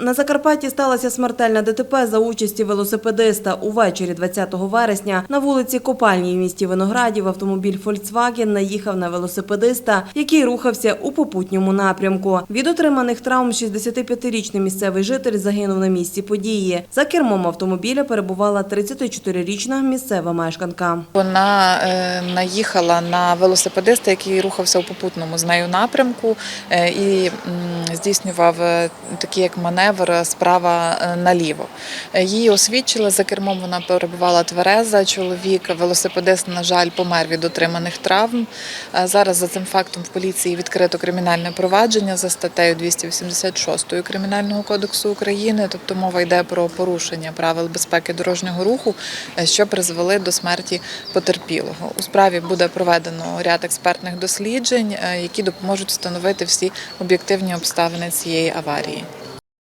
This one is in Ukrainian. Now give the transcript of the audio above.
На Закарпатті сталася смертельна ДТП за участі велосипедиста. Увечері 20 вересня на вулиці Копальній в місті Виноградів автомобіль «Фольксваген» наїхав на велосипедиста, який рухався у попутньому напрямку. Від отриманих травм 65-річний місцевий житель загинув на місці події. За кермом автомобіля перебувала 34-річна місцева мешканка. Вона е, наїхала на велосипедиста, який рухався у попутному з нею напрямку е, і здійснював е, такий як маневр справа е, наліво. Е, Її освідчили за кермом. Вона перебувала твереза. Чоловік, велосипедист, на жаль, помер від отриманих травм. Е, Зараз за цим фактом в поліції відкрито кримінальне провадження за статтею 286 Кримінального кодексу України. Тобто мова йде про порушення правил безпеки дорожнього руху, е, що призвели до смерті потерпілого. У справі буде проведено ряд експертних досліджень, е, які допоможуть встановити всі об'єктивні обставини цієї аварії.